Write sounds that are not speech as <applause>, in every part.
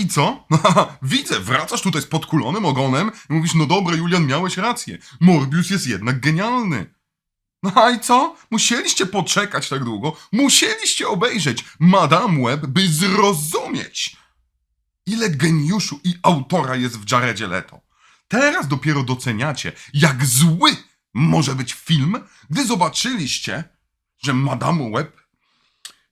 I co? <laughs> Widzę, wracasz tutaj z podkulonym ogonem i mówisz, no dobra, Julian, miałeś rację. Morbius jest jednak genialny. No i co? Musieliście poczekać tak długo, musieliście obejrzeć Madame Web, by zrozumieć, ile geniuszu i autora jest w Jaredzie Leto. Teraz dopiero doceniacie, jak zły może być film, gdy zobaczyliście, że Madame Web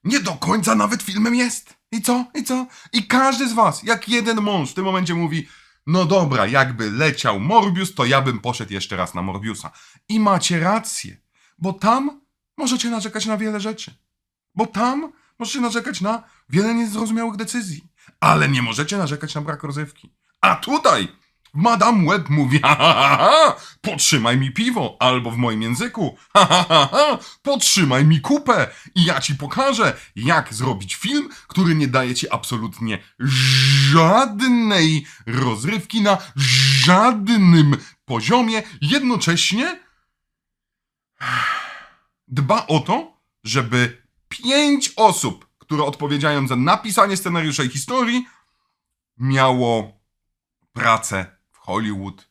nie do końca nawet filmem jest. I co? I co? I każdy z was, jak jeden mąż w tym momencie mówi, no dobra, jakby leciał Morbius, to ja bym poszedł jeszcze raz na Morbiusa. I macie rację, bo tam możecie narzekać na wiele rzeczy. Bo tam możecie narzekać na wiele niezrozumiałych decyzji. Ale nie możecie narzekać na brak rozrywki. A tutaj Madame Web mówi, ha, ha, ha, ha, potrzymaj mi piwo, albo w moim języku, ha, ha, ha, ha, potrzymaj mi kupę i ja ci pokażę, jak zrobić film, który nie daje ci absolutnie żadnej rozrywki na żadnym poziomie, jednocześnie dba o to, żeby pięć osób, które odpowiedziają za napisanie scenariusza i historii, miało pracę Hollywood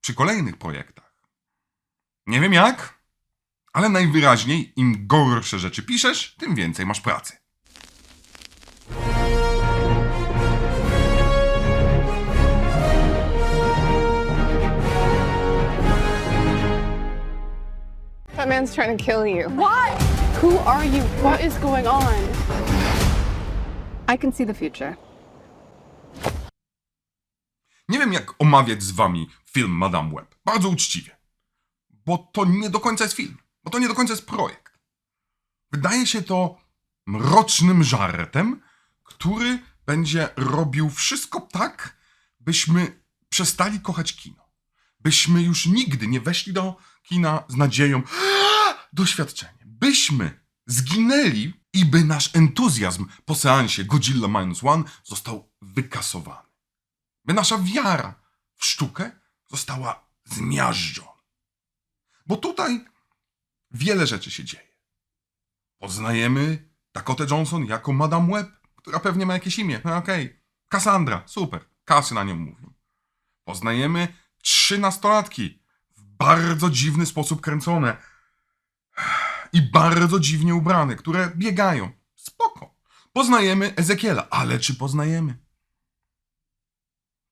przy kolejnych projektach. Nie wiem jak, ale najwyraźniej im gorsze rzeczy piszesz, tym więcej masz pracy. That man's trying to kill you. What? Who are you? What is going on? I can see the future. Nie wiem, jak omawiać z wami film Madame Web. Bardzo uczciwie. Bo to nie do końca jest film. Bo to nie do końca jest projekt. Wydaje się to mrocznym żartem, który będzie robił wszystko tak, byśmy przestali kochać kino. Byśmy już nigdy nie weszli do kina z nadzieją doświadczenie. Byśmy zginęli i by nasz entuzjazm po seansie Godzilla Minus One został wykasowany by nasza wiara w sztukę została zmiażdżona. Bo tutaj wiele rzeczy się dzieje. Poznajemy Dakotę Johnson jako Madame Web, która pewnie ma jakieś imię. No okej. Cassandra, super. Kasy na nią mówią. Poznajemy trzy nastolatki w bardzo dziwny sposób kręcone i bardzo dziwnie ubrane, które biegają. Spoko. Poznajemy Ezekiela, ale czy poznajemy?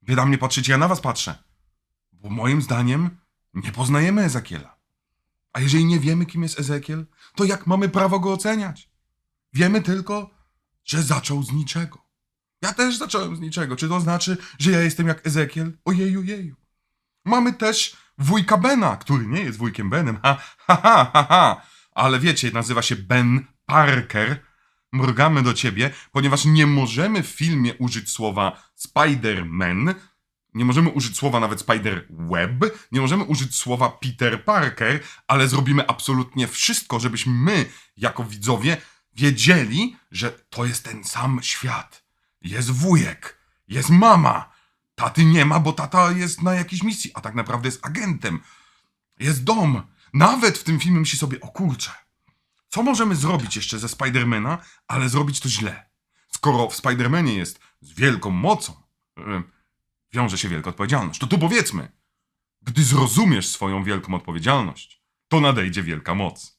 Wy na mnie patrzycie, ja na was patrzę. Bo moim zdaniem nie poznajemy Ezekiela. A jeżeli nie wiemy, kim jest Ezekiel, to jak mamy prawo go oceniać? Wiemy tylko, że zaczął z niczego. Ja też zacząłem z niczego. Czy to znaczy, że ja jestem jak Ezekiel? Ojeju, jeju. Mamy też wujka Bena, który nie jest wujkiem Benem. Ha, ha, ha, ha, ha. Ale wiecie, nazywa się Ben Parker. Mrugamy do ciebie, ponieważ nie możemy w filmie użyć słowa Spider-Man, nie możemy użyć słowa nawet Spider-Web, nie możemy użyć słowa Peter Parker, ale zrobimy absolutnie wszystko, żebyśmy my, jako widzowie, wiedzieli, że to jest ten sam świat. Jest wujek, jest mama. Taty nie ma, bo tata jest na jakiejś misji, a tak naprawdę jest agentem. Jest dom. Nawet w tym filmie myśli sobie, o kurczę, co możemy zrobić jeszcze ze Spidermana, ale zrobić to źle? Skoro w Spidermanie jest z wielką mocą, e, wiąże się wielka odpowiedzialność, to tu powiedzmy, gdy zrozumiesz swoją wielką odpowiedzialność, to nadejdzie wielka moc.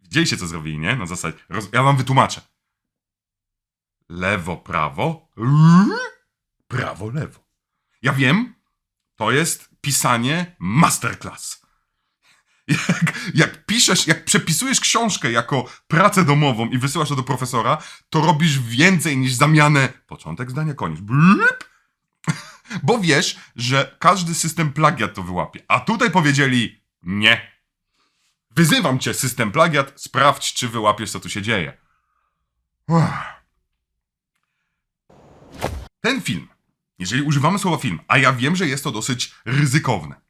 Widzieliście, co zrobili, nie? Na zasadzie. Roz... Ja wam wytłumaczę. Lewo, prawo. Prawo, lewo. Ja wiem, to jest pisanie masterclass. Jak, jak piszesz, jak przepisujesz książkę jako pracę domową i wysyłasz to do profesora, to robisz więcej niż zamianę. Początek zdania, koniec. Blip. <laughs> Bo wiesz, że każdy system plagiat to wyłapie. A tutaj powiedzieli nie. Wyzywam cię, system plagiat, sprawdź, czy wyłapiesz, co tu się dzieje. Uff. Ten film, jeżeli używamy słowa film, a ja wiem, że jest to dosyć ryzykowne,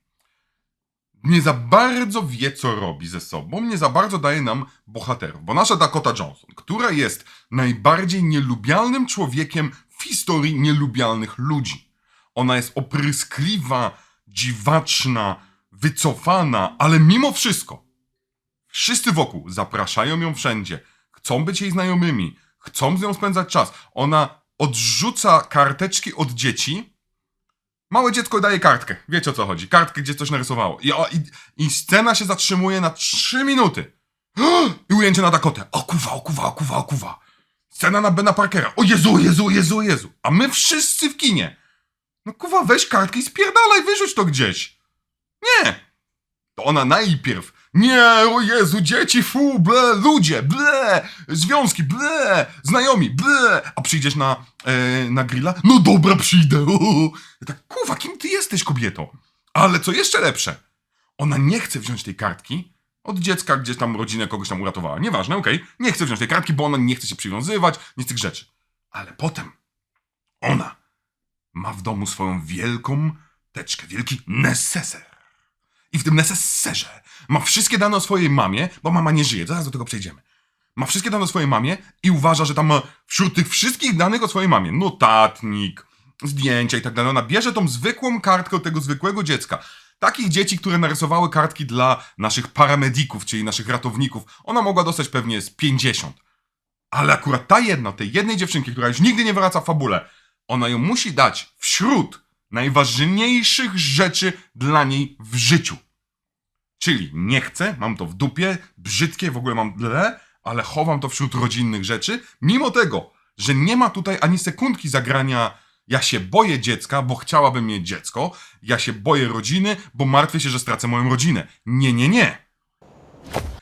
nie za bardzo wie, co robi ze sobą, nie za bardzo daje nam bohaterów. Bo nasza Dakota Johnson, która jest najbardziej nielubialnym człowiekiem w historii nielubialnych ludzi. Ona jest opryskliwa, dziwaczna, wycofana, ale mimo wszystko wszyscy wokół zapraszają ją wszędzie, chcą być jej znajomymi, chcą z nią spędzać czas. Ona odrzuca karteczki od dzieci. Małe dziecko daje kartkę. Wiecie o co chodzi. Kartkę, gdzie coś narysowało. I, o, i, i scena się zatrzymuje na 3 minuty. <gasps> I ujęcie na Dakotę. O kuwa, o kuwa, o kuwa, o kuwa. Scena na Bena Parkera. O Jezu, Jezu, Jezu, Jezu. A my wszyscy w kinie. No kuwa, weź kartkę i spierdalaj, wyrzuć to gdzieś. Nie. To ona najpierw. Nie, o Jezu, dzieci, fu, ble, ludzie, ble, związki, ble, znajomi, ble. A przyjdziesz na, e, na grilla? No dobra, przyjdę. uhu. <laughs> Ja tak, kuwa, kim ty jesteś, kobieto? Ale co jeszcze lepsze, ona nie chce wziąć tej kartki od dziecka, gdzieś tam rodzinę kogoś tam uratowała. Nieważne, okej. Nie chce wziąć tej kartki, bo ona nie chce się przywiązywać, nic z tych rzeczy. Ale potem ona ma w domu swoją wielką teczkę, wielki neseser. I w tym neseserze ma wszystkie dane o swojej mamie, bo mama nie żyje, zaraz do tego przejdziemy. Ma wszystkie dane o swojej mamie i uważa, że tam wśród tych wszystkich danych o swojej mamie notatnik, zdjęcia i tak dalej. Ona bierze tą zwykłą kartkę od tego zwykłego dziecka. Takich dzieci, które narysowały kartki dla naszych paramedików, czyli naszych ratowników, ona mogła dostać pewnie z 50. Ale akurat ta jedna, tej jednej dziewczynki, która już nigdy nie wraca w fabule, ona ją musi dać wśród najważniejszych rzeczy dla niej w życiu. Czyli nie chcę, mam to w dupie, brzydkie, w ogóle mam ble, ale chowam to wśród rodzinnych rzeczy, mimo tego, że nie ma tutaj ani sekundki zagrania ja się boję dziecka, bo chciałabym mieć dziecko, ja się boję rodziny, bo martwię się, że stracę moją rodzinę. Nie, nie, nie.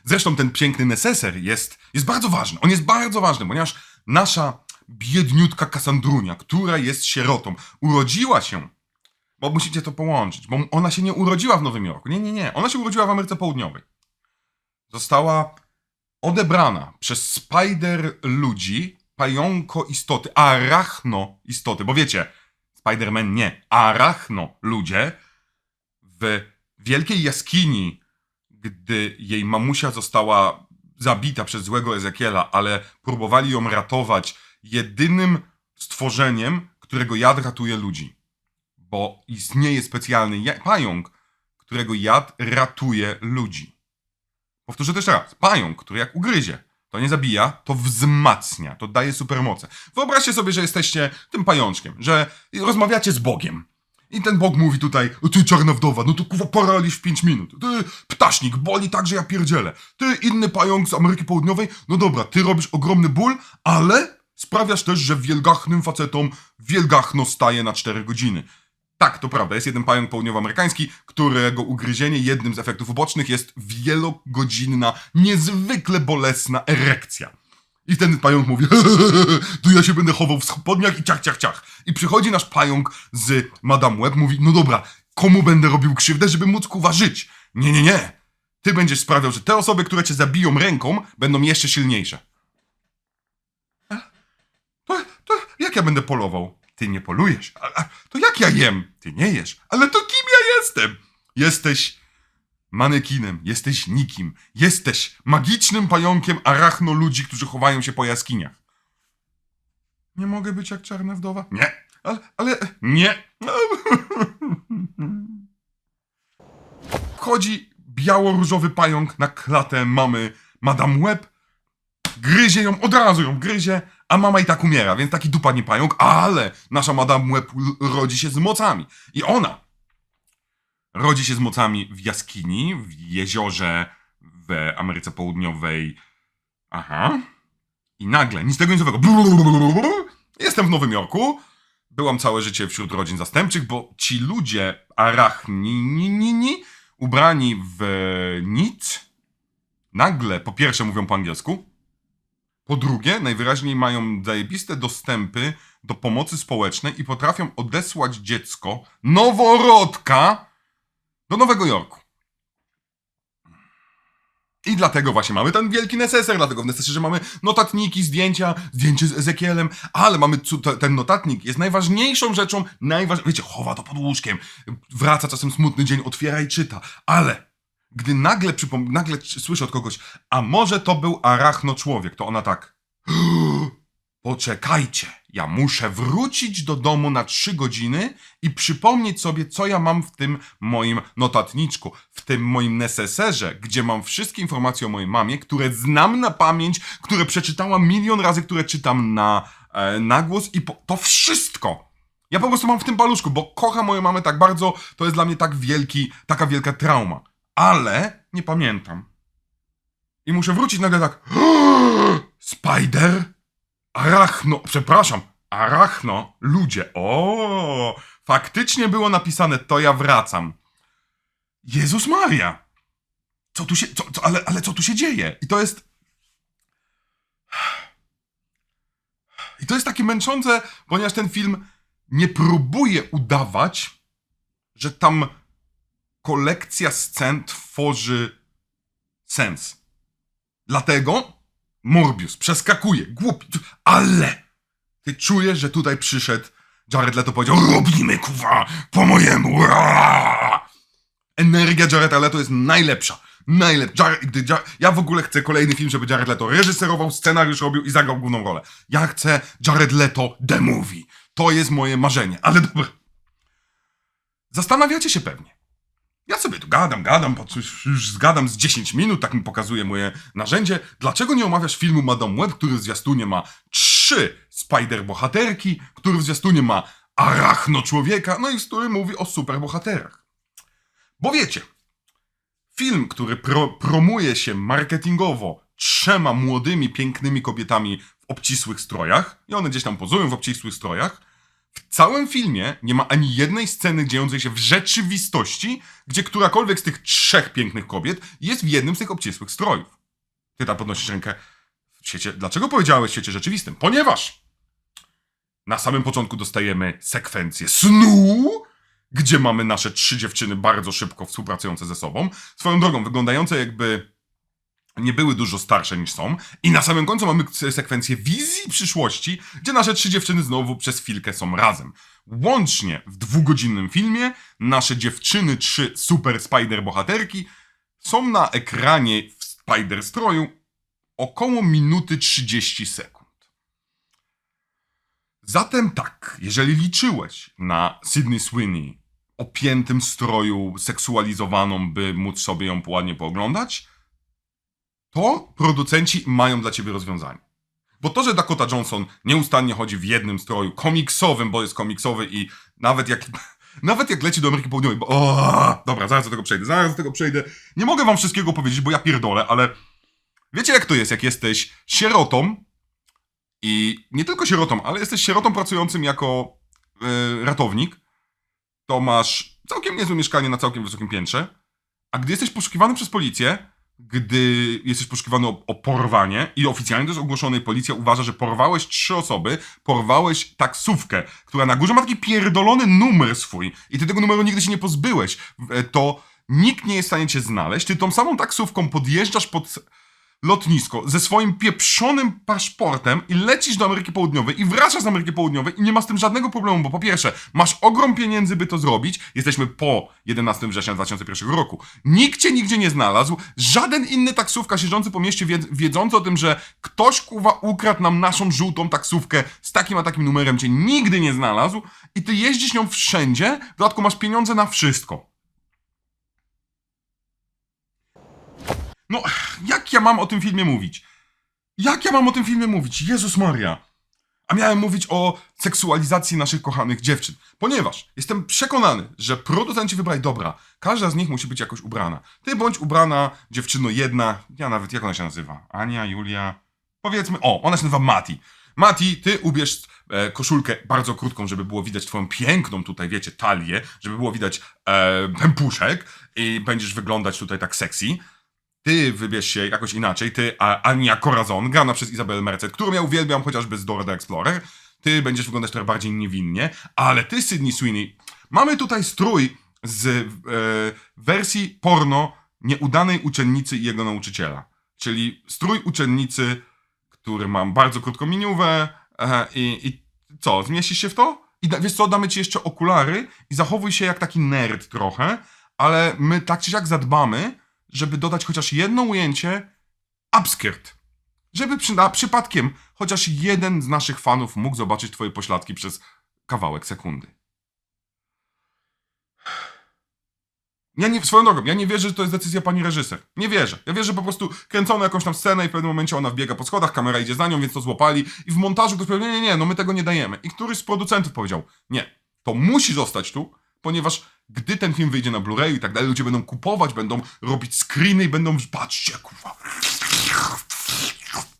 Zresztą ten piękny neseser jest, jest bardzo ważny. On jest bardzo ważny, ponieważ nasza biedniutka Kasandrunia, która jest sierotą, urodziła się, bo musicie to połączyć, bo ona się nie urodziła w Nowym Jorku. Nie, nie, nie. Ona się urodziła w Ameryce Południowej. Została odebrana przez spider ludzi, pająko istoty, arachno istoty, bo wiecie, Spider-Man nie, arachno ludzie w wielkiej jaskini, gdy jej mamusia została zabita przez złego Ezekiela, ale próbowali ją ratować jedynym stworzeniem, którego jad ratuje ludzi. Bo istnieje specjalny ja- pająk, którego jad ratuje ludzi. Powtórzę jeszcze raz. Pająk, który jak ugryzie, to nie zabija, to wzmacnia, to daje supermoce. Wyobraźcie sobie, że jesteście tym pajączkiem, że rozmawiacie z Bogiem. I ten Bóg mówi tutaj, ty czarna wdowa, no to kuwa paraliż w 5 minut. Ty ptasznik, boli tak, że ja pierdzielę. Ty inny pająk z Ameryki Południowej, no dobra, ty robisz ogromny ból, ale sprawiasz też, że wielgachnym facetom wielgachno staje na 4 godziny. Tak, to prawda. Jest jeden pająk południowoamerykański, którego ugryzienie jednym z efektów ubocznych jest wielogodzinna, niezwykle bolesna erekcja. I ten pająk mówi, <laughs> to ja się będę chował w spodniach i ciach, ciach, ciach. I przychodzi nasz pająk z Madame Web, mówi, no dobra, komu będę robił krzywdę, żeby móc kuwa żyć? Nie, nie, nie. Ty będziesz sprawiał, że te osoby, które cię zabiją ręką, będą jeszcze silniejsze. To, to jak ja będę polował? Ty nie polujesz. A, a, to jak ja jem? Ty nie jesz. Ale to kim ja jestem? Jesteś manekinem, jesteś nikim, jesteś magicznym pająkiem arachno ludzi, którzy chowają się po jaskiniach. Nie mogę być jak czarna wdowa? Nie. Ale, ale nie. <laughs> Wchodzi biało-różowy pająk na klatę mamy Madame Web, gryzie ją, od razu ją gryzie, a mama i tak umiera, więc taki dupa nie pająk, ale nasza Madame Web l- rodzi się z mocami. I ona rodzi się z mocami w jaskini, w jeziorze w Ameryce Południowej. Aha. I nagle, nic tego nicowego. Jestem w Nowym Jorku. Byłam całe życie wśród rodzin zastępczych, bo ci ludzie arachnini, ubrani w nic, nagle po pierwsze mówią po angielsku, po drugie, najwyraźniej mają zajebiste dostępy do pomocy społecznej i potrafią odesłać dziecko, noworodka, do Nowego Jorku. I dlatego właśnie mamy ten wielki neseser, dlatego w neseserze mamy notatniki, zdjęcia, zdjęcie z Ezekiełem, ale mamy ten notatnik jest najważniejszą rzeczą, najważ... wiecie, chowa to pod łóżkiem, wraca czasem smutny dzień, otwiera i czyta, ale gdy nagle, przypom- nagle słyszę od kogoś, a może to był arachno człowiek, to ona tak poczekajcie, ja muszę wrócić do domu na trzy godziny i przypomnieć sobie, co ja mam w tym moim notatniczku, w tym moim neseserze, gdzie mam wszystkie informacje o mojej mamie, które znam na pamięć, które przeczytałam milion razy, które czytam na, e, na głos i po, to wszystko. Ja po prostu mam w tym paluszku, bo kocham moją mamę tak bardzo, to jest dla mnie tak wielki, taka wielka trauma. Ale nie pamiętam. I muszę wrócić nagle tak. <gasps> Spider? Arachno, przepraszam, arachno, ludzie. O, faktycznie było napisane, to ja wracam. Jezus Maria! Co tu się, co, co, ale, ale co tu się dzieje? I to jest. <sighs> I to jest takie męczące, ponieważ ten film nie próbuje udawać, że tam kolekcja scen tworzy sens. Dlatego Morbius przeskakuje, głupi, ale ty czujesz, że tutaj przyszedł Jared Leto powiedział, robimy kuwa, po mojemu. Energia Jareda Leto jest najlepsza. Najlepsza. Jared, Jared, ja w ogóle chcę kolejny film, żeby Jared Leto reżyserował, scenariusz robił i zagrał główną rolę. Ja chcę Jared Leto The Movie. To jest moje marzenie. Ale dobra. Zastanawiacie się pewnie. Ja sobie tu gadam, gadam, coś już zgadam z 10 minut, tak mi pokazuje moje narzędzie. Dlaczego nie omawiasz filmu Madame Web, który w zwiastunie ma trzy spider-bohaterki, który w zwiastunie ma arachno człowieka, no i z którym mówi o superbohaterach? Bo wiecie, film, który pro, promuje się marketingowo trzema młodymi, pięknymi kobietami w obcisłych strojach, i one gdzieś tam pozują w obcisłych strojach, w całym filmie nie ma ani jednej sceny dziejącej się w rzeczywistości, gdzie którakolwiek z tych trzech pięknych kobiet jest w jednym z tych obcisłych strojów. Ty tam podnosisz rękę w świecie. Dlaczego powiedziałeś w świecie rzeczywistym? Ponieważ na samym początku dostajemy sekwencję snu, gdzie mamy nasze trzy dziewczyny bardzo szybko współpracujące ze sobą. Swoją drogą, wyglądające jakby nie były dużo starsze niż są. I na samym końcu mamy se- sekwencję wizji przyszłości, gdzie nasze trzy dziewczyny znowu przez chwilkę są razem. Łącznie w dwugodzinnym filmie nasze dziewczyny, trzy super spider bohaterki, są na ekranie w spider stroju około minuty 30 sekund. Zatem tak, jeżeli liczyłeś na Sydney Sweeney o piętym stroju seksualizowaną, by móc sobie ją ładnie pooglądać, to producenci mają dla ciebie rozwiązanie. Bo to, że Dakota Johnson nieustannie chodzi w jednym stroju komiksowym, bo jest komiksowy i nawet jak, <laughs> nawet jak leci do Ameryki Południowej, bo o, dobra, zaraz do tego przejdę, zaraz do tego przejdę. Nie mogę wam wszystkiego powiedzieć, bo ja pierdolę, ale wiecie jak to jest, jak jesteś sierotą i nie tylko sierotą, ale jesteś sierotą pracującym jako y, ratownik, to masz całkiem niezłe mieszkanie na całkiem wysokim piętrze, a gdy jesteś poszukiwany przez policję, gdy jesteś poszukiwany o, o porwanie i oficjalnie to jest ogłoszone policja uważa, że porwałeś trzy osoby, porwałeś taksówkę, która na górze ma taki pierdolony numer swój i ty tego numeru nigdy się nie pozbyłeś, e, to nikt nie jest w stanie cię znaleźć, ty tą samą taksówką podjeżdżasz pod lotnisko ze swoim pieprzonym paszportem i lecisz do Ameryki Południowej i wracasz z Ameryki Południowej i nie ma z tym żadnego problemu, bo po pierwsze, masz ogrom pieniędzy, by to zrobić. Jesteśmy po 11 września 2001 roku. Nikt cię nigdzie nie znalazł. Żaden inny taksówkarz jeżdżący po mieście, wiedz, wiedzący o tym, że ktoś kuwa ukradł nam naszą żółtą taksówkę z takim a takim numerem, cię nigdy nie znalazł i ty jeździsz nią wszędzie, w dodatku masz pieniądze na wszystko. No, jak ja mam o tym filmie mówić? Jak ja mam o tym filmie mówić? Jezus Maria. A miałem mówić o seksualizacji naszych kochanych dziewczyn. Ponieważ jestem przekonany, że producenci wybrali, dobra, każda z nich musi być jakoś ubrana. Ty bądź ubrana, dziewczyno jedna, ja nawet, jak ona się nazywa? Ania, Julia, powiedzmy, o, ona się nazywa Mati. Mati, ty ubierz e, koszulkę bardzo krótką, żeby było widać twoją piękną tutaj, wiecie, talię, żeby było widać e, pępuszek i będziesz wyglądać tutaj tak sexy. Ty wybierz się jakoś inaczej, ty, a Ania Corazon, grana przez Izabel Merced, którą ja uwielbiam chociażby z Dora the Explorer, ty będziesz wyglądać trochę bardziej niewinnie, ale ty, Sydney Sweeney, mamy tutaj strój z e, wersji porno nieudanej uczennicy i jego nauczyciela. Czyli strój uczennicy, który mam bardzo krótką miniówę e, i, i co, zmieścisz się w to? I da, wiesz co, damy ci jeszcze okulary i zachowuj się jak taki nerd trochę, ale my tak czy siak zadbamy, żeby dodać chociaż jedno ujęcie upskirt. żeby przyna- przypadkiem chociaż jeden z naszych fanów mógł zobaczyć twoje pośladki przez kawałek sekundy. Ja nie, swoją drogą, ja nie wierzę, że to jest decyzja pani reżyser. Nie wierzę. Ja wierzę, że po prostu kręcono jakąś tam scenę i w pewnym momencie ona wbiega po schodach, kamera idzie za nią, więc to złapali i w montażu ktoś powiedział, nie, nie, nie, no my tego nie dajemy. I któryś z producentów powiedział, nie, to musi zostać tu, ponieważ gdy ten film wyjdzie na Blu-ray i tak dalej, ludzie będą kupować, będą robić screeny i będą, patrzcie, kurwa,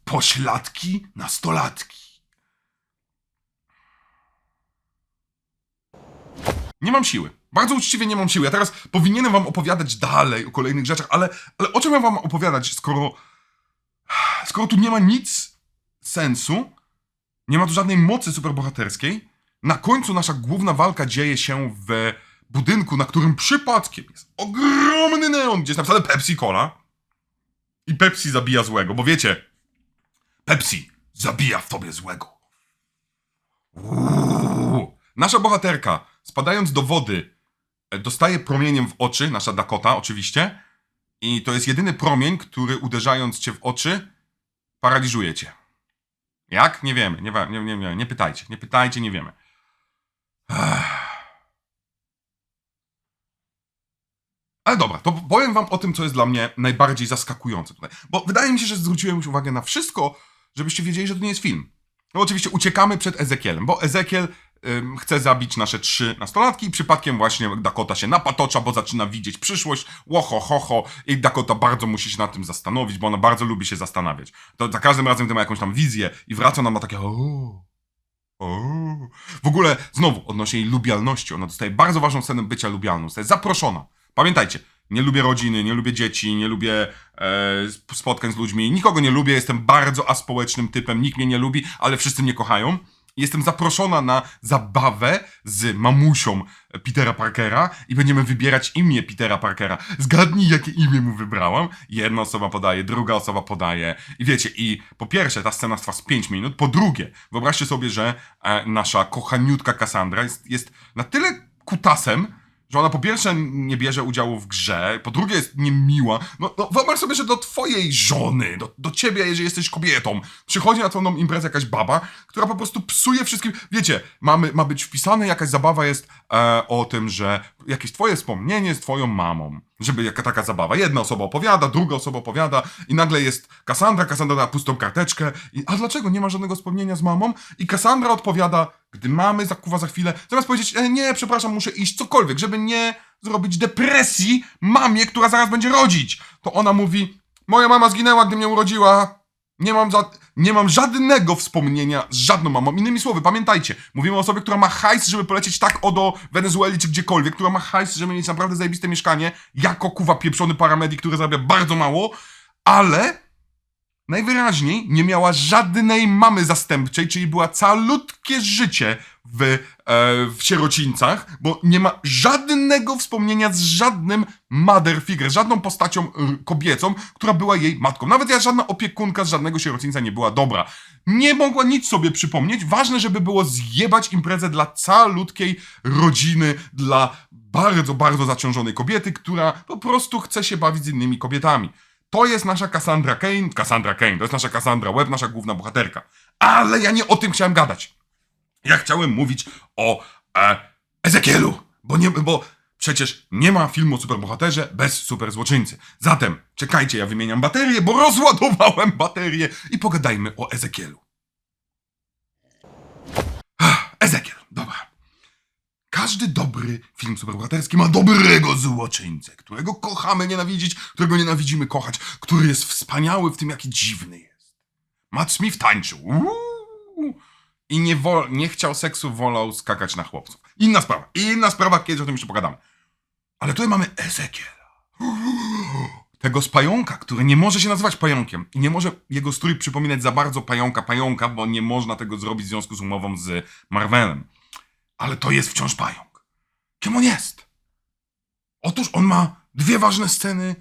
pośladki nastolatki. Nie mam siły. Bardzo uczciwie nie mam siły. Ja teraz powinienem wam opowiadać dalej o kolejnych rzeczach, ale, ale o czym ja wam opowiadać, skoro, skoro tu nie ma nic sensu, nie ma tu żadnej mocy superbohaterskiej, na końcu nasza główna walka dzieje się w budynku, na którym przypadkiem jest ogromny neon, gdzie jest napisane Pepsi Cola i Pepsi zabija złego, bo wiecie, Pepsi zabija w tobie złego. Uuu. Nasza bohaterka, spadając do wody, e, dostaje promieniem w oczy, nasza Dakota oczywiście, i to jest jedyny promień, który uderzając cię w oczy, paraliżuje cię. Jak? Nie wiemy, nie, nie, nie, nie, nie pytajcie, nie pytajcie, nie wiemy. Ech. Ale dobra, to powiem wam o tym, co jest dla mnie najbardziej zaskakujące tutaj. Bo wydaje mi się, że zwróciłem już uwagę na wszystko, żebyście wiedzieli, że to nie jest film. No oczywiście uciekamy przed Ezekielem, bo Ezekiel ym, chce zabić nasze trzy nastolatki i przypadkiem właśnie Dakota się napatocza, bo zaczyna widzieć przyszłość, łoho, ho, ho i Dakota bardzo musi się nad tym zastanowić, bo ona bardzo lubi się zastanawiać. To za każdym razem, gdy ma jakąś tam wizję i wraca, ona ma takie o, o. W ogóle, znowu, odnośnie jej lubialności, ona dostaje bardzo ważną scenę bycia lubialną, zostaje zaproszona. Pamiętajcie, nie lubię rodziny, nie lubię dzieci, nie lubię e, sp- spotkań z ludźmi, nikogo nie lubię, jestem bardzo aspołecznym typem, nikt mnie nie lubi, ale wszyscy mnie kochają. Jestem zaproszona na zabawę z mamusią Petera Parkera i będziemy wybierać imię Petera Parkera. Zgadnij, jakie imię mu wybrałam. Jedna osoba podaje, druga osoba podaje. I wiecie, i po pierwsze, ta scena trwa z 5 minut. Po drugie, wyobraźcie sobie, że e, nasza kochaniutka Cassandra jest, jest na tyle kutasem, że ona po pierwsze nie bierze udziału w grze, po drugie jest niemiła. No, no wyobraź sobie, że do twojej żony, do, do ciebie, jeżeli jesteś kobietą, przychodzi na twoją imprezę jakaś baba, która po prostu psuje wszystkim. Wiecie, mamy, ma być wpisane, jakaś zabawa jest e, o tym, że jakieś twoje wspomnienie z twoją mamą. Żeby jaka taka zabawa. Jedna osoba opowiada, druga osoba opowiada i nagle jest Kassandra, Kassandra da pustą karteczkę i a dlaczego nie ma żadnego wspomnienia z mamą? I Kassandra odpowiada, gdy mamy zakuwa za chwilę, zamiast powiedzieć, e, nie, przepraszam, muszę iść, cokolwiek, żeby nie zrobić depresji mamie, która zaraz będzie rodzić. To ona mówi, moja mama zginęła, gdy mnie urodziła, nie mam, za, nie mam żadnego wspomnienia z żadną mamą. Innymi słowy, pamiętajcie, mówimy o osobie, która ma hajs, żeby polecieć tak o do Wenezueli czy gdziekolwiek, która ma hajs, żeby mieć naprawdę zajebiste mieszkanie, jako kuwa pieprzony paramedik, który zarabia bardzo mało, ale najwyraźniej nie miała żadnej mamy zastępczej, czyli była calutkie życie w, e, w sierocińcach, bo nie ma żadnego wspomnienia z żadnym mother figure, żadną postacią y, kobiecą, która była jej matką. Nawet ja żadna opiekunka z żadnego sierocińca nie była dobra. Nie mogła nic sobie przypomnieć. Ważne, żeby było zjebać imprezę dla calutkiej rodziny, dla bardzo, bardzo zaciążonej kobiety, która po prostu chce się bawić z innymi kobietami. To jest nasza Cassandra Kane. Cassandra Kane, to jest nasza Cassandra Webb, nasza główna bohaterka. Ale ja nie o tym chciałem gadać. Ja chciałem mówić o e, Ezekielu, bo, nie, bo przecież nie ma filmu o superbohaterze bez superzłoczyńcy. Zatem czekajcie, ja wymieniam baterię, bo rozładowałem baterię i pogadajmy o Ezekielu. Ach, Ezekiel, dobra. Każdy dobry film superbohaterski ma dobrego złoczyńcę, którego kochamy nienawidzić, którego nienawidzimy kochać, który jest wspaniały w tym, jaki dziwny jest. Matt Smith tańczył. Uuu. I nie, wol, nie chciał seksu, wolał skakać na chłopców. Inna sprawa. Inna sprawa, kiedyś o tym jeszcze pogadamy. Ale tutaj mamy Ezekiela. Tego z pająka, który nie może się nazywać pająkiem. I nie może jego strój przypominać za bardzo pająka pająka, bo nie można tego zrobić w związku z umową z Marvelem. Ale to jest wciąż pająk. Kim on jest? Otóż on ma dwie ważne sceny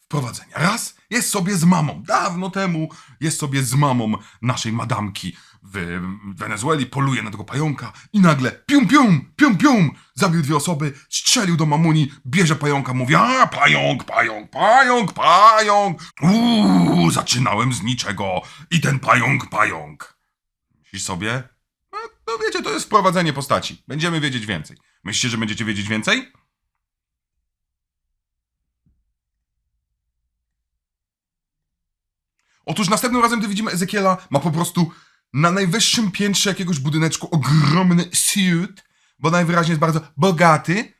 wprowadzenia. Raz jest sobie z mamą. Dawno temu jest sobie z mamą naszej madamki w Wenezueli, poluje na tego pająka i nagle pium, pium, pium, pium, zabił dwie osoby, strzelił do mamuni, bierze pająka, mówi, a pająk, pająk, pająk, pająk, uuu, zaczynałem z niczego i ten pająk, pająk. Myślisz sobie, no, no wiecie, to jest wprowadzenie postaci, będziemy wiedzieć więcej. Myślicie, że będziecie wiedzieć więcej? Otóż następnym razem, gdy widzimy Ezekiela, ma po prostu na najwyższym piętrze jakiegoś budyneczku ogromny suit, bo najwyraźniej jest bardzo bogaty.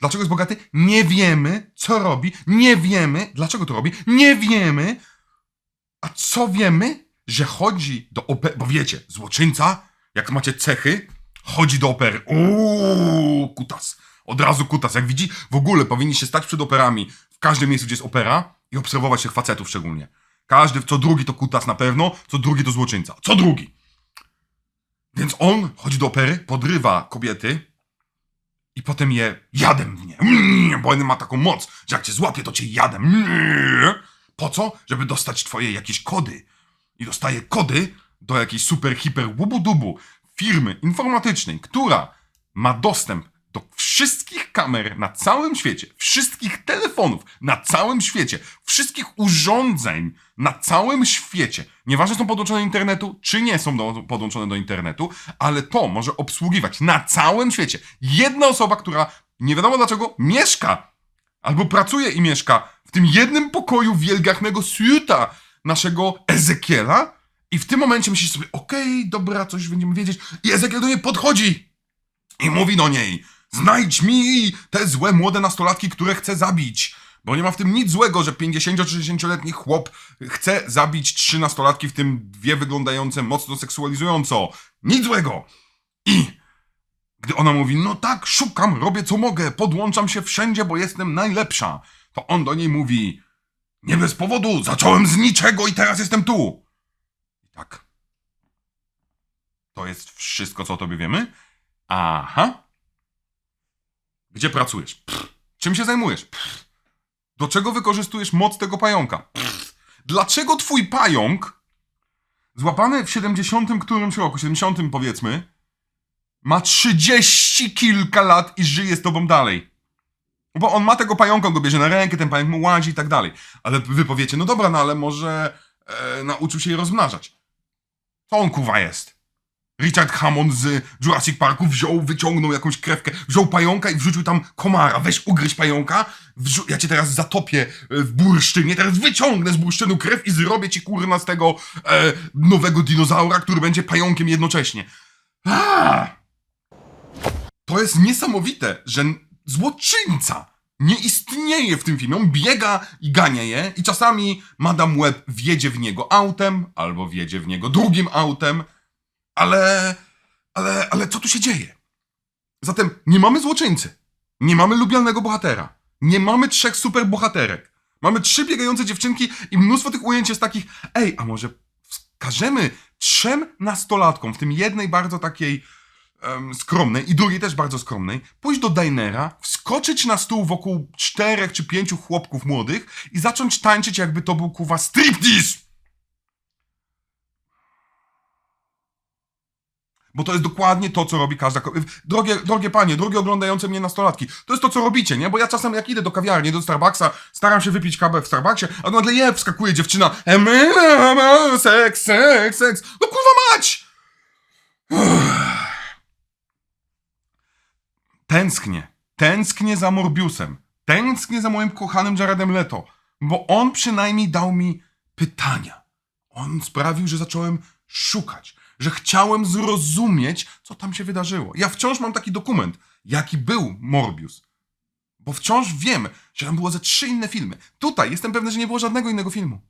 Dlaczego jest bogaty? Nie wiemy, co robi. Nie wiemy, dlaczego to robi. Nie wiemy. A co wiemy? Że chodzi do opery. Bo wiecie, złoczyńca, jak macie cechy, chodzi do opery. Uuu, kutas. Od razu kutas. Jak widzi, w ogóle powinniście stać przed operami w każdym miejscu, gdzie jest opera i obserwować tych facetów szczególnie. Każdy, co drugi to kutas na pewno, co drugi to złoczyńca. Co drugi. Więc on chodzi do opery, podrywa kobiety i potem je jadem w nie. Mm, Bo on ma taką moc, że jak cię złapie, to cię jadem. Mm. Po co? Żeby dostać twoje jakieś kody. I dostaje kody do jakiejś super, hiper, łubu-dubu firmy informatycznej, która ma dostęp do wszystkich kamer na całym świecie, wszystkich telefonów na całym świecie, wszystkich urządzeń na całym świecie. Nieważne są podłączone do internetu, czy nie są do, podłączone do internetu, ale to może obsługiwać na całym świecie. Jedna osoba, która nie wiadomo dlaczego mieszka albo pracuje i mieszka w tym jednym pokoju wielgachnego suita naszego Ezekiela i w tym momencie myślisz sobie, okej, dobra, coś będziemy wiedzieć i Ezekiel do niej podchodzi i mówi do niej, znajdź mi te złe młode nastolatki, które chcę zabić. Bo nie ma w tym nic złego, że 50-60-letni chłop chce zabić trzy nastolatki, w tym dwie wyglądające mocno seksualizująco. Nic złego. I gdy ona mówi, no tak, szukam, robię co mogę, podłączam się wszędzie, bo jestem najlepsza, to on do niej mówi, nie bez powodu, zacząłem z niczego i teraz jestem tu. I tak. To jest wszystko, co o tobie wiemy. Aha. Gdzie pracujesz? Pff. Czym się zajmujesz? Pff. Do czego wykorzystujesz moc tego pająka? Pff. Dlaczego twój pająk, złapany w 70 którymś roku, 70 powiedzmy, ma 30 kilka lat i żyje z tobą dalej? Bo on ma tego pająka, on go bierze na rękę, ten pająk mu łazi i tak dalej. Ale wy powiecie, no dobra, no ale może e, nauczył się je rozmnażać. Co on kuwa jest? Richard Hammond z Jurassic Parku wziął, wyciągnął jakąś krewkę, wziął pająka i wrzucił tam komara. Weź ugryź pająka, wrzu- ja cię teraz zatopię e, w bursztynie, teraz wyciągnę z bursztynu krew i zrobię ci kurna z tego e, nowego dinozaura, który będzie pająkiem jednocześnie. To jest niesamowite, że złoczyńca nie istnieje w tym filmie. On biega i gania je i czasami Madame Web wjedzie w niego autem, albo wjedzie w niego drugim autem, ale, ale, ale co tu się dzieje? Zatem nie mamy złoczyńcy, nie mamy lubianego bohatera, nie mamy trzech superbohaterek. Mamy trzy biegające dziewczynki i mnóstwo tych ujęć jest takich, ej, a może wskażemy trzem nastolatkom, w tym jednej bardzo takiej em, skromnej i drugiej też bardzo skromnej, pójść do dinera, wskoczyć na stół wokół czterech czy pięciu chłopków młodych i zacząć tańczyć jakby to był kuwa striptease. Bo to jest dokładnie to, co robi każda. Drogie, drogie panie, drogie oglądające mnie nastolatki, to jest to, co robicie, nie? Bo ja czasem jak idę do kawiarni, do Starbucksa, staram się wypić kawę w Starbucksie, a nagle je, wskakuje dziewczyna, "Em, seks, seks, seks, no kurwa mać! <sighs> Tęsknię, tęsknię za Morbiusem, tęsknię za moim kochanym Jaredem Leto, bo on przynajmniej dał mi pytania. On sprawił, że zacząłem szukać, że chciałem zrozumieć, co tam się wydarzyło. Ja wciąż mam taki dokument, jaki był Morbius. Bo wciąż wiem, że tam było ze trzy inne filmy. Tutaj jestem pewny, że nie było żadnego innego filmu.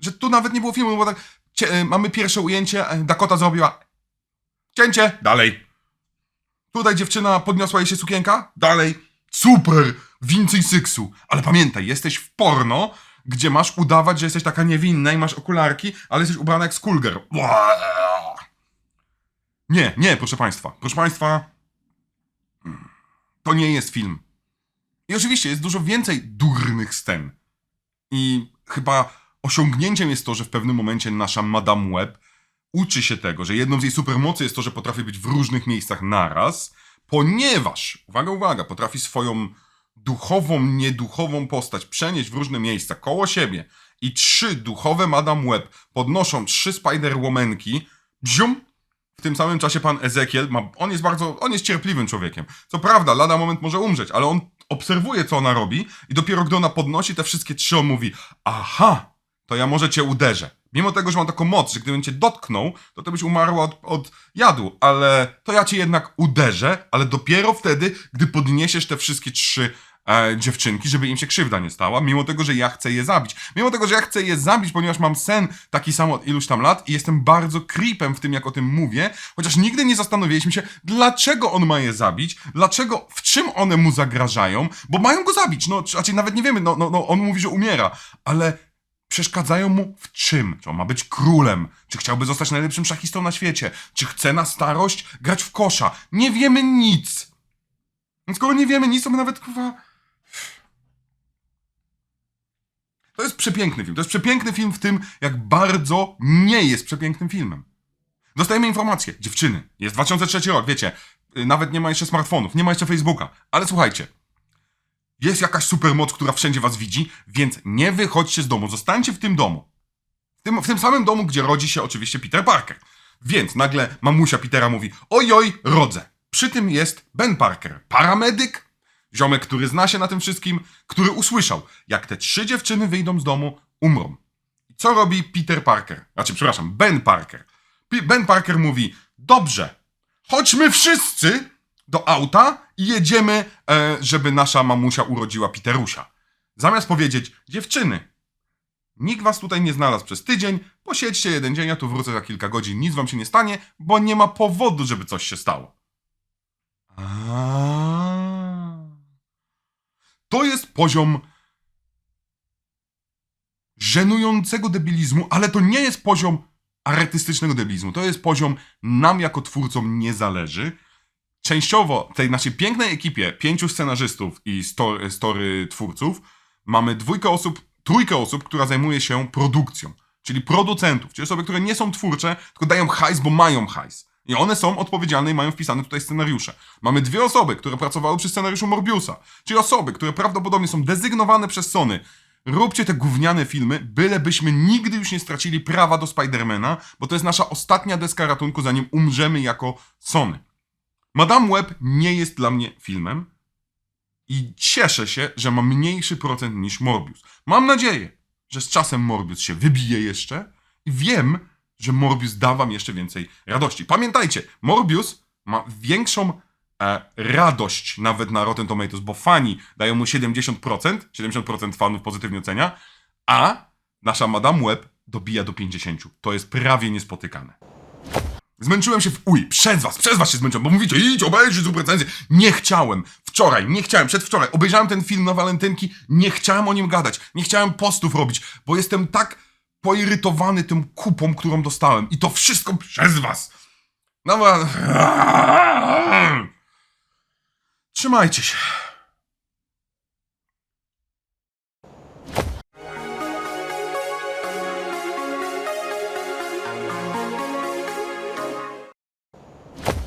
Że tu nawet nie było filmu, bo tak cie, e, mamy pierwsze ujęcie, e, Dakota zrobiła cięcie, dalej. Tutaj dziewczyna podniosła jej się sukienka, dalej. Super, więcej seksu. Ale pamiętaj, jesteś w porno, gdzie masz udawać, że jesteś taka niewinna i masz okularki, ale jesteś ubrana jak skulger. Nie, nie, proszę państwa. Proszę państwa, mm, to nie jest film. I oczywiście jest dużo więcej durnych scen. I chyba osiągnięciem jest to, że w pewnym momencie nasza Madame Web uczy się tego, że jedną z jej supermocy jest to, że potrafi być w różnych miejscach naraz, ponieważ, uwaga, uwaga, potrafi swoją duchową, nieduchową postać przenieść w różne miejsca koło siebie i trzy duchowe Madame Web podnoszą trzy Spider-Womanki, bzium, w tym samym czasie pan Ezekiel, ma, on jest bardzo, on jest cierpliwym człowiekiem. Co prawda, lada moment może umrzeć, ale on obserwuje, co ona robi i dopiero gdy ona podnosi te wszystkie trzy, on mówi, aha, to ja może cię uderzę. Mimo tego, że mam taką moc, że gdybym cię dotknął, to ty byś umarła od, od jadu, ale to ja cię jednak uderzę, ale dopiero wtedy, gdy podniesiesz te wszystkie trzy e, dziewczynki, żeby im się krzywda nie stała, mimo tego, że ja chcę je zabić. Mimo tego, że ja chcę je zabić, ponieważ mam sen taki sam od iluś tam lat i jestem bardzo creepem w tym, jak o tym mówię, chociaż nigdy nie zastanowiliśmy się, dlaczego on ma je zabić, dlaczego, w czym one mu zagrażają, bo mają go zabić, no, raczej nawet nie wiemy, no, no, no on mówi, że umiera, ale przeszkadzają mu w czym? Czy on ma być królem? Czy chciałby zostać najlepszym szachistą na świecie? Czy chce na starość grać w kosza? Nie wiemy nic. Skoro nie wiemy nic, to my nawet kurwa... To jest przepiękny film. To jest przepiękny film w tym, jak bardzo nie jest przepięknym filmem. Dostajemy informacje. Dziewczyny. Jest 2003 rok, wiecie. y, Nawet nie ma jeszcze smartfonów, nie ma jeszcze Facebooka. Ale słuchajcie. Jest jakaś supermoc, która wszędzie was widzi, więc nie wychodźcie z domu. Zostańcie w tym domu. W tym, w tym samym domu, gdzie rodzi się oczywiście Peter Parker. Więc nagle mamusia Petera mówi: Ojoj, rodzę. Przy tym jest Ben Parker, paramedyk, ziomek, który zna się na tym wszystkim, który usłyszał, jak te trzy dziewczyny wyjdą z domu, umrą. Co robi Peter Parker? Znaczy, przepraszam, Ben Parker. P- Ben Parker mówi: Dobrze, chodźmy wszyscy do auta i jedziemy, e, żeby nasza mamusia urodziła Peterusia. Zamiast powiedzieć: Dziewczyny, nikt was tutaj nie znalazł przez tydzień, posiedźcie jeden dzień, ja tu wrócę za kilka godzin, nic wam się nie stanie, bo nie ma powodu, żeby coś się stało. A. To jest poziom żenującego debilizmu, ale to nie jest poziom artystycznego debilizmu. To jest poziom nam jako twórcom nie zależy. Częściowo tej naszej pięknej ekipie pięciu scenarzystów i story, story twórców mamy dwójkę osób, trójkę osób, która zajmuje się produkcją. Czyli producentów, czyli osoby, które nie są twórcze, tylko dają hajs, bo mają hajs. I one są odpowiedzialne i mają wpisane tutaj scenariusze. Mamy dwie osoby, które pracowały przy scenariuszu Morbiusa, czyli osoby, które prawdopodobnie są dezygnowane przez Sony. Róbcie te gówniane filmy, bylebyśmy nigdy już nie stracili prawa do Spidermana, bo to jest nasza ostatnia deska ratunku, zanim umrzemy jako Sony. Madame Web nie jest dla mnie filmem i cieszę się, że ma mniejszy procent niż Morbius. Mam nadzieję, że z czasem Morbius się wybije jeszcze i wiem, że Morbius da wam jeszcze więcej radości. Pamiętajcie, Morbius ma większą e, radość nawet na Rotten Tomatoes, bo fani dają mu 70%, 70% fanów pozytywnie ocenia, a nasza Madame Web dobija do 50%. To jest prawie niespotykane. Zmęczyłem się w uj, przez was, przez was się zmęczyłem, bo mówicie, idź, obejrzyj, zrób recenzję. Nie chciałem. Wczoraj, nie chciałem, przedwczoraj. Obejrzałem ten film na walentynki, nie chciałem o nim gadać. Nie chciałem postów robić, bo jestem tak poirytowany tym kupą, którą dostałem. I to wszystko przez was. No, wa- Trzymajcie się.